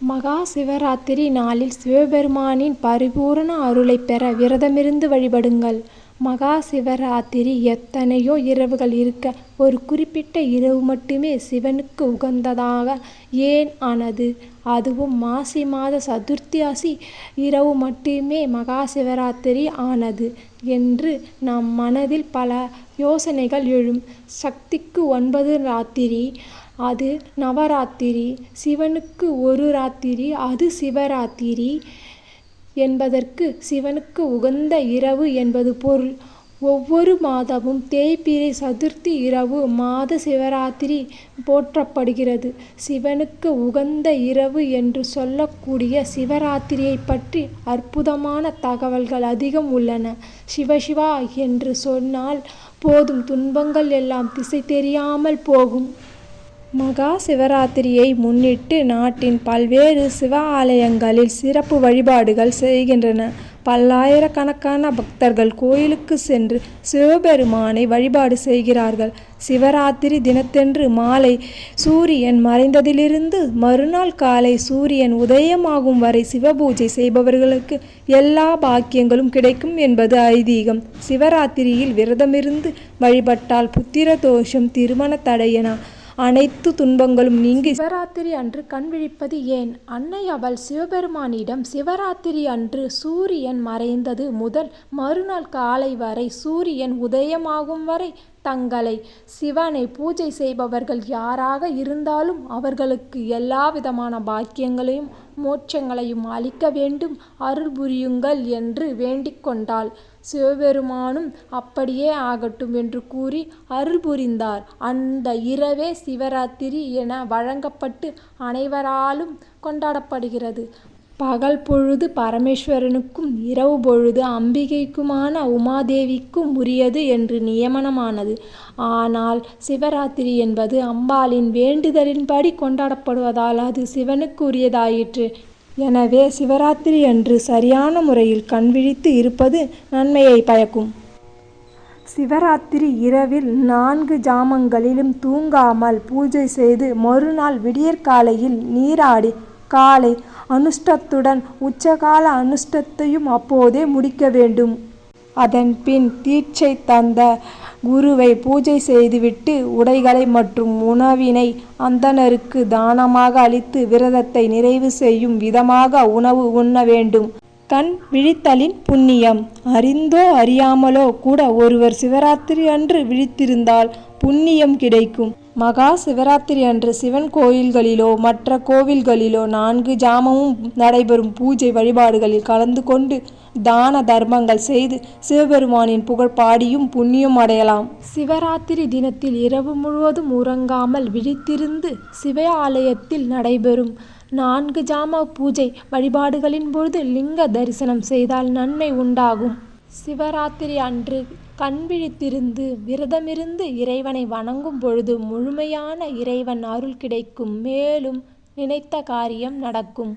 மகா சிவராத்திரி நாளில் சிவபெருமானின் பரிபூரண அருளைப் பெற விரதமிருந்து வழிபடுங்கள். மகா சிவராத்திரி எத்தனையோ இரவுகள் இருக்க ஒரு குறிப்பிட்ட இரவு மட்டுமே சிவனுக்கு உகந்ததாக ஏன் ஆனது? அதுவும் மாசி மாத சதுர்த்தியாசி இரவு மட்டுமே மகா சிவராத்திரி ஆனது என்று நம் மனதில் பல யோசனைகள் எழும். சக்திக்கு ஒன்பது ராத்திரி அது நவராத்திரி. சிவனுக்கு ஒரு ராத்திரி அது சிவராத்திரி என்பதற்கு சிவனுக்கு உகந்த இரவு என்பது பொருள். ஒவ்வொரு மாதமும் தேய்பிறை சதுர்த்தி இரவு மாத சிவராத்திரி போற்றப்படுகிறது. சிவனுக்கு உகந்த இரவு என்று சொல்லக்கூடிய சிவராத்திரியைப் பற்றி அற்புதமான தகவல்கள் அதிகம் உள்ளன. சிவ சிவா என்று சொன்னால் போதும் துன்பங்கள் எல்லாம் திசை தெரியாமல் போகும். மகா சிவராத்திரியை முன்னிட்டு நாட்டின் பல்வேறு சிவ ஆலயங்களில் சிறப்பு வழிபாடுகள் செய்கின்றன. பல்லாயிரக்கணக்கான பக்தர்கள் கோயிலுக்கு சென்று சிவபெருமானை வழிபாடு செய்கிறார்கள். சிவராத்திரி தினத்தன்று மாலை சூரியன் மறைந்ததிலிருந்து மறுநாள் காலை சூரியன் உதயமாகும் வரை சிவபூஜை செய்பவர்களுக்கு எல்லா பாக்கியங்களும் கிடைக்கும் என்பது ஐதீகம். சிவராத்திரியில் விரதமிருந்து வழிபட்டால் புத்திர தோஷம் திருமண தடையனா அனைத்து துன்பங்களும் நீங்கி. சிவராத்திரி அன்று கண் விழிப்பது ஏன்? அன்னை அவள் சிவபெருமானிடம் சிவராத்திரி அன்று சூரியன் மறைந்தது முதல் மறுநாள் காலை வரை சூரியன் உதயமாகும் வரை தங்களை சிவனை பூஜை செய்பவர்கள் யாராக இருந்தாலும் அவர்களுக்கு எல்லாவிதமான பாக்கியங்களையும் மோட்சங்களையும் அளிக்க வேண்டும் அருள் புரியுங்கள் என்று வேண்டிக் கொண்டாள். சிவபெருமானும் அப்படியே ஆகட்டும் என்று கூறி அருள் புரிந்தார். அந்த இரவே சிவராத்திரி என வழங்கப்பட்டு அனைவராலும் கொண்டாடப்படுகிறது. பகல் பொழுது பரமேஸ்வரனுக்கும் இரவு பொழுது அம்பிகைக்குமான உமாதேவிக்கும் உரியது என்று நியமனமானது. ஆனால் சிவராத்திரி என்பது அம்பாளின் வேண்டுதலின்படி கொண்டாடப்படுவதால் அது சிவனுக்கு உரியதாயிற்று. எனவே சிவராத்திரியன்று சரியான முறையில் கண்விழித்து இருப்பது நன்மையை பயக்கும். சிவராத்திரி இரவில் நான்கு ஜாமங்களிலும் தூங்காமல் பூஜை செய்து மறுநாள் விடியற்காலையில் நீராடி காலை அனுஷ்டத்துடன் உச்சகால அனுஷ்டத்தையும் அப்போதே முடிக்க வேண்டும். அதன் பின் தீட்சை தந்த குருவை பூஜை செய்துவிட்டு உடைகளை மற்றும் உணவினை அந்தணருக்கு தானமாக அளித்து விரதத்தை நிறைவு செய்யும் விதமாக உணவு உண்ண வேண்டும். கண் விழித்தலின் புண்ணியம் அறிந்தோ அறியாமலோ கூட ஒருவர் சிவராத்திரி அன்று விழித்திருந்தால் புண்ணியம் கிடைக்கும். மகா சிவராத்திரி அன்று சிவன் கோயில்களிலோ மற்ற கோவில்களிலோ நான்கு ஜாமமும் நடைபெறும் பூஜை வழிபாடுகளில் கலந்து கொண்டு தான தர்மங்கள் செய்து சிவபெருமானின் புகழ் பாடியும் புண்ணியம் அடையலாம். சிவராத்திரி தினத்தில் இரவு முழுவதும் உறங்காமல் விழித்திருந்து சிவ ஆலயத்தில் நடைபெறும் நான்கு ஜாம பூஜை வழிபாடுகளின் பொழுது லிங்க தரிசனம் செய்தால் நன்மை உண்டாகும். சிவராத்திரி அன்று கண் விழித்திருந்து விரதமிருந்து இறைவனை வணங்கும் பொழுது முழுமையான இறைவன் அருள் கிடைக்கும் மேலும் நினைத்த காரியம் நடக்கும்.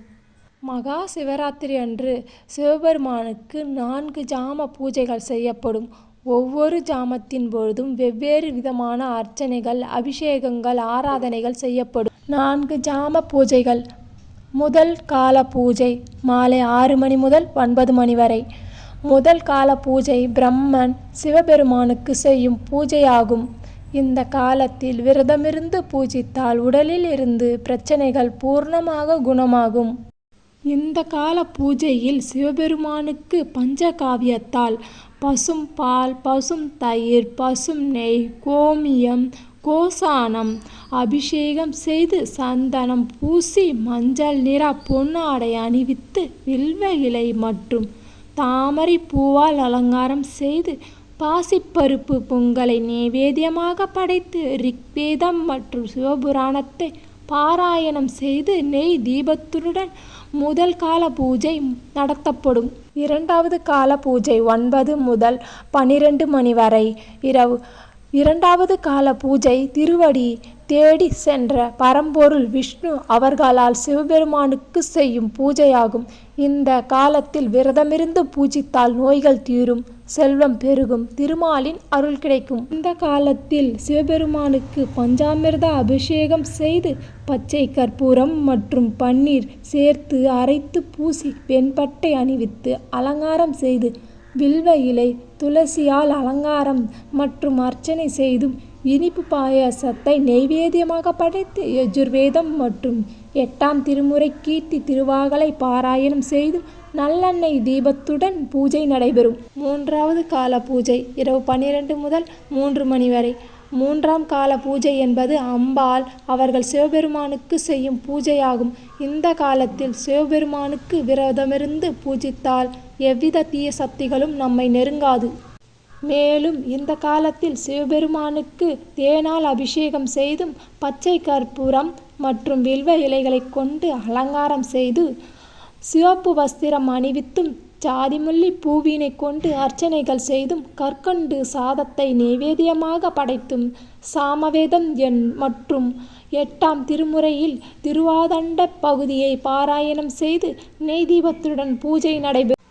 மகா சிவராத்திரி அன்று சிவபெருமானுக்கு நான்கு ஜாம பூஜைகள் செய்யப்படும். ஒவ்வொரு ஜாமத்தின் பொழுதும் வெவ்வேறு விதமான அர்ச்சனைகள் அபிஷேகங்கள் ஆராதனைகள் செய்யப்படும். நான்கு ஜாம பூஜைகள் முதல் கால பூஜை மாலை ஆறு மணி முதல் ஒன்பது மணி வரை. முதல் கால பூஜை பிரம்மன் சிவபெருமானுக்கு செய்யும் பூஜையாகும். இந்த காலத்தில் விரதமிருந்து பூஜித்தால் உடலில் இருந்து பிரச்சனைகள் பூர்ணமாக குணமாகும். இந்த கால பூஜையில் சிவபெருமானுக்கு பஞ்சகாவியத்தால் பசும் பால் பசும் தயிர் பசும் நெய் கோமியம் கோசானம் அபிஷேகம் செய்து சந்தனம் பூசி மஞ்சள் நிற பொன்னாடை அணிவித்து வில்வ இலை மற்றும் தாமரை பூவால் அலங்காரம் செய்து பாசிப்பருப்பு பொங்கலை நைவேத்தியமாக படைத்து ரிக்வேதம் மற்றும் சிவபுராணத்தை பாராயணம் செய்து நெய் தீபத்துடன் முதல் கால பூஜை நடத்தப்படும். இரண்டாவது கால பூஜை ஒன்பது முதல் பன்னிரண்டு மணி வரை இரவு. இரண்டாவது கால பூஜை திருவடி தேடி சென்ற பரம்பொருள் விஷ்ணு அவர்களால் சிவபெருமானுக்கு செய்யும் பூஜையாகும். இந்த காலத்தில் விரதமிருந்து பூஜித்தால் நோய்கள் தீரும், செல்வம் பெருகும், திருமாலின் அருள் கிடைக்கும். இந்த காலத்தில் சிவபெருமானுக்கு பஞ்சாமிர்த அபிஷேகம் செய்து பச்சை கற்பூரம் மற்றும் பன்னீர் சேர்த்து அரைத்து பூசி வெண்பட்டை அணிவித்து அலங்காரம் செய்து வில்வ இலை, துளசியால் அலங்காரம் மற்றும் அர்ச்சனை செய்தும், இனிப்பு பாயாசத்தை நெய்வேத்தியமாக படைத்து யஜுர்வேதம் மற்றும் எட்டாம் திருமுறை கீர்த்தி திருவாகலை பாராயணம் செய்தும் நல்லெண்ணெய் தீபத்துடன் பூஜை நடைபெறும். மூன்றாவது கால பூஜை இரவு பன்னிரண்டு முதல் மூன்று மணி வரை. மூன்றாம் கால பூஜை என்பது அம்பாள் அவர்கள் சிவபெருமானுக்கு செய்யும் பூஜையாகும். இந்த காலத்தில் சிவபெருமானுக்கு விரதமிருந்து பூஜித்தால் எவ்வித தீய சக்திகளும் நம்மை நெருங்காது. மேலும் இந்த காலத்தில் சிவபெருமானுக்கு தேனால் அபிஷேகம் செய்தும், பச்சை கற்பூரம் மற்றும் வில்வ இலைகளைக் கொண்டு அலங்காரம் செய்து, சிவப்பு வஸ்திரம் அணிவித்தும், ஜாதிமுல்லை பூவினைக் கொண்டு அர்ச்சனைகள் செய்தும், கற்கண்டு சாதத்தை நைவேத்தியமாக படைத்தும், சாமவேதம் மற்றும் எட்டாம் திருமுறையில் திருவாதண்ட பகுதியை பாராயணம் செய்து நெய் தீபத்துடன் பூஜை நடைபெறும்.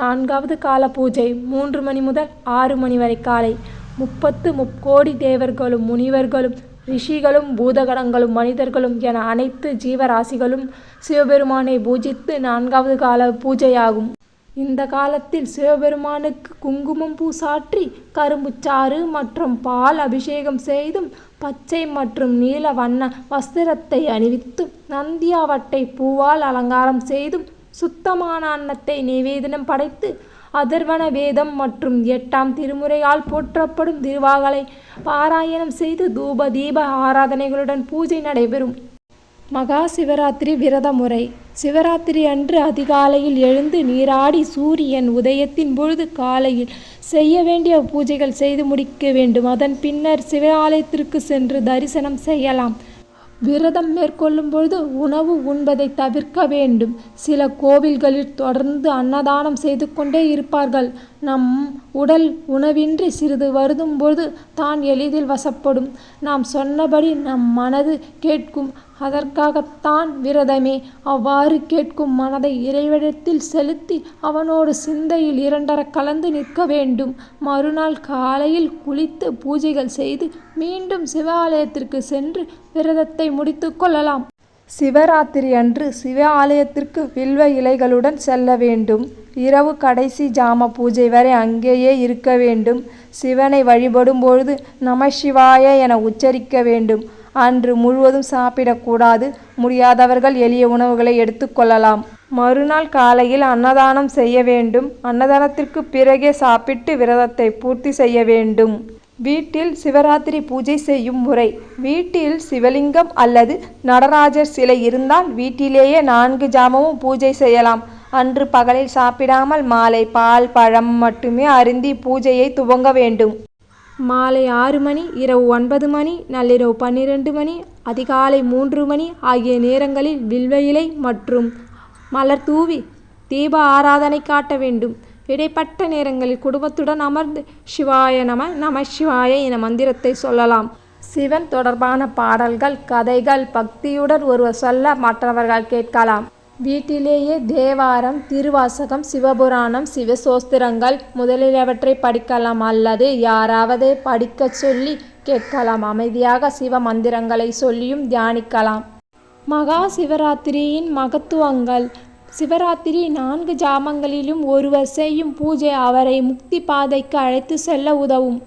நான்காவது கால பூஜை மூன்று மணி முதல் ஆறு மணி வரை காலை. முப்பத்து முக்கோடி தேவர்களும், முனிவர்களும், ரிஷிகளும், பூதகணங்களும், மனிதர்களும் என அனைத்து ஜீவராசிகளும் சிவபெருமானை பூஜித்து நான்காவது கால பூஜையாகும். இந்த காலத்தில் சிவபெருமானுக்கு குங்குமம் பூ சாற்றி, கரும்புச்சாறு மற்றும் பால் அபிஷேகம் செய்தும், பச்சை மற்றும் நீல வண்ண வஸ்திரத்தை அணிவித்தும், நந்தியாவட்டை பூவால் அலங்காரம் செய்தும், சுத்தமான அன்னத்தை நிவேதனம் படைத்து, அதர்வன வேதம் மற்றும் எட்டாம் திருமுறையால் போற்றப்படும் திருவாகலை பாராயணம் செய்து தூப, தீப ஆராதனைகளுடன் பூஜை நடைபெறும். மகா சிவராத்திரி விரத முறை சிவராத்திரி அன்று அதிகாலையில் எழுந்து நீராடி சூரியன் உதயத்தின் பொழுது காலையில் செய்ய வேண்டிய பூஜைகள் செய்து முடிக்க வேண்டும். அதன் பின்னர் சிவாலயத்திற்கு சென்று தரிசனம் செய்யலாம். விரதம் மேற்கொள்ளும் பொழுது உணவு உண்பதை தவிர்க்க வேண்டும். சில கோவில்களில் தொடர்ந்து அன்னதானம் செய்து கொண்டே இருப்பார்கள். நம் உடல் உணவின்றி சிறிது வருதும் பொழுது தான் எளிதில் வசப்படும். நாம் சொன்னபடி நம் மனது கேட்கும். அதற்காகத்தான் விரதமே. அவ்வாறு கேட்கும் மனதை இறைவனிடத்தில் செலுத்தி அவனோடு சிந்தையில் இரண்டறக் கலந்து நிற்க வேண்டும். மறுநாள் காலையில் குளித்து பூஜைகள் செய்து மீண்டும் சிவாலயத்திற்கு சென்று விரதத்தை முடித்துக் கொள்ளலாம். சிவராத்திரி அன்று சிவாலயத்திற்கு வில்வ இலைகளுடன் செல்ல வேண்டும். இரவு கடைசி ஜாம பூஜை வரை அங்கேயே இருக்க வேண்டும். சிவனை வழிபடும் பொழுது நமசிவாய என உச்சரிக்க வேண்டும். அன்று முழுவதும் சாப்பிடக்கூடாது முடியாதவர்கள் எளிய உணவுகளை எடுத்துக்கொள்ளலாம் மறுநாள் காலையில் அன்னதானம் செய்ய வேண்டும். அன்னதானத்திற்கு பிறகே சாப்பிட்டு விரதத்தை பூர்த்தி செய்ய வேண்டும். வீட்டில் சிவராத்திரி பூஜை செய்யும் முறை வீட்டில் சிவலிங்கம் அல்லது நடராஜர் சிலை இருந்தால் வீட்டிலேயே நான்கு ஜாமமும் பூஜை செய்யலாம். அன்று பகலில் சாப்பிடாமல் மாலை பால், பழம் மட்டுமே அருந்தி பூஜையை துவங்க வேண்டும். மாலை ஆறு மணி, இரவு ஒன்பது மணி, நள்ளிரவு பன்னிரண்டு மணி, அதிகாலை மூன்று மணி ஆகிய நேரங்களில் வில்வ இலை மற்றும் மலர் தூவி தீப ஆராதனை காட்ட வேண்டும். இடைப்பட்ட நேரங்களில் குடும்பத்துடன் அமர்ந்து சிவாய நம, நம சிவாய என மந்திரத்தை சொல்லலாம். சிவன் தொடர்பான பாடல்கள், கதைகள் பக்தியுடன் ஒருவர் சொல்ல மற்றவர்கள் கேட்கலாம். வீட்டிலேயே தேவாரம், திருவாசகம், சிவபுராணம், சிவசோஸ்திரங்கள் முதலியவற்றை படிக்கலாம் அல்லது யாராவது படிக்கச் சொல்லி கேட்கலாம். அமைதியாக சிவ மந்திரங்களை சொல்லியும் தியானிக்கலாம். மகா சிவராத்திரியின் மகத்துவங்கள் சிவராத்திரி நான்கு ஜாமங்களிலும் ஒருவர் செய்யும் பூஜை அவரை முக்தி பாதைக்கு அழைத்து செல்ல உதவும்.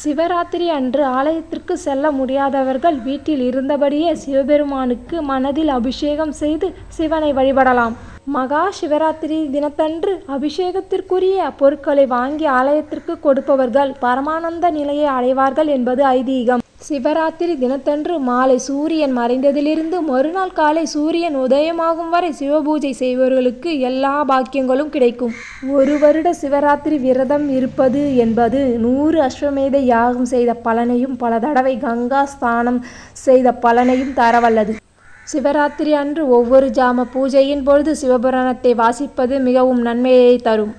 சிவராத்திரி அன்று ஆலயத்திற்கு செல்ல முடியாதவர்கள் வீட்டில் இருந்தபடியே சிவபெருமானுக்கு மனதில் அபிஷேகம் செய்து சிவனை வழிபடலாம். மகா சிவராத்திரி தினத்தன்று அபிஷேகத்திற்குரிய பொருட்களை வாங்கி ஆலயத்திற்கு கொடுப்பவர்கள் பரமானந்த நிலையை அடைவார்கள் என்பது ஐதீகம். சிவராத்திரி தினத்தன்று மாலை சூரியன் மறைந்ததிலிருந்து மறுநாள் காலை சூரியன் உதயமாகும் வரை சிவபூஜை செய்பவர்களுக்கு எல்லா பாக்கியங்களும் கிடைக்கும். ஒரு வருட சிவராத்திரி விரதம் இருப்பது என்பது நூறு அஸ்வமேத யாகம் செய்த பலனையும் பல தடவை கங்கா ஸ்தானம் செய்த பலனையும் தரவல்லது. சிவராத்திரி அன்று ஒவ்வொரு ஜாம பூஜையின் பொழுது சிவபுராணத்தை வாசிப்பது மிகவும் நன்மையை தரும்.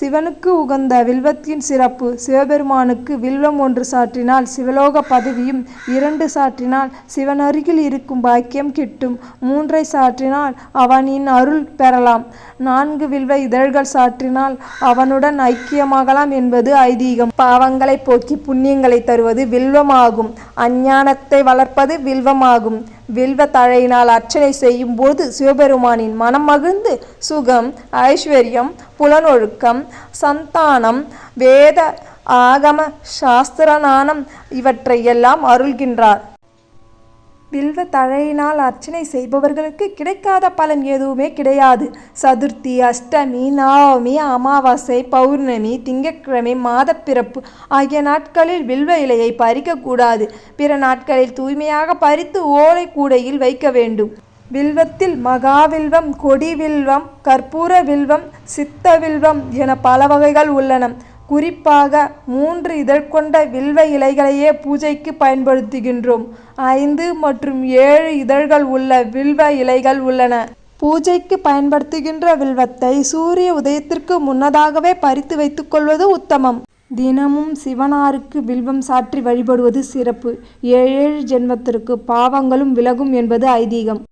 சிவனுக்கு உகந்த வில்வத்தின் சிறப்பு சிவபெருமானுக்கு வில்வம் ஒன்று சாற்றினால் சிவலோக பதவியும் இரண்டு சாற்றினால் சிவனருகில் இருக்கும் பாக்கியம் கிட்டும். மூன்றை சாற்றினால் அவனின் அருள் பெறலாம். நான்கு வில்வ இதழ்கள் சாற்றினால் அவனுடன் ஐக்கியமாகலாம் என்பது ஐதீகம். பாவங்களை போக்கி புண்ணியங்களை தருவது வில்வமாகும். அஞ்ஞானத்தை வளர்ப்பது வில்வமாகும். வில்வ தழையினால் அர்ச்சனை செய்யும் போது சிவபெருமானின் மனம் மகிழ்ந்து சுகம் ஐஸ்வர்யம் புலனொழுக்கம் சந்தானம் வேத ஆகம சாஸ்திரநானம் இவற்றையெல்லாம் அருள்கின்றார். வில்வ தழையினால் அர்ச்சனை செய்பவர்களுக்கு கிடைக்காத பலன் எதுவுமே கிடையாது. சதுர்த்தி அஷ்டமி நவமி அமாவாசை பௌர்ணமி திங்கட்கிழமை மாதப்பிறப்பு ஆகிய நாட்களில் வில்வ இலையை பறிக்கக்கூடாது. பிற நாட்களில் தூய்மையாக பறித்து ஓலை கூடையில் வைக்க வேண்டும். வில்வத்தில் மகாவில்வம் கொடிவில்வம் கற்பூர வில்வம் சித்த வில்வம் என பல வகைகள் உள்ளன. குறிப்பாக மூன்று இதழ் கொண்ட வில்வ இலைகளையே பூஜைக்கு பயன்படுத்துகின்றோம். ஐந்து மற்றும் ஏழு இதழ்கள் உள்ள வில்வ இலைகள் உள்ளன. பூஜைக்கு பயன்படுத்துகின்ற வில்வத்தை சூரிய உதயத்திற்கு முன்னதாகவே பறித்து வைத்துக்கொள்வது உத்தமம். தினமும் சிவனாருக்கு வில்வம் சாற்றி வழிபடுவது சிறப்பு. ஏழேழு ஜென்மத்திற்கு பாவங்களும் விலகும் என்பது ஐதீகம்.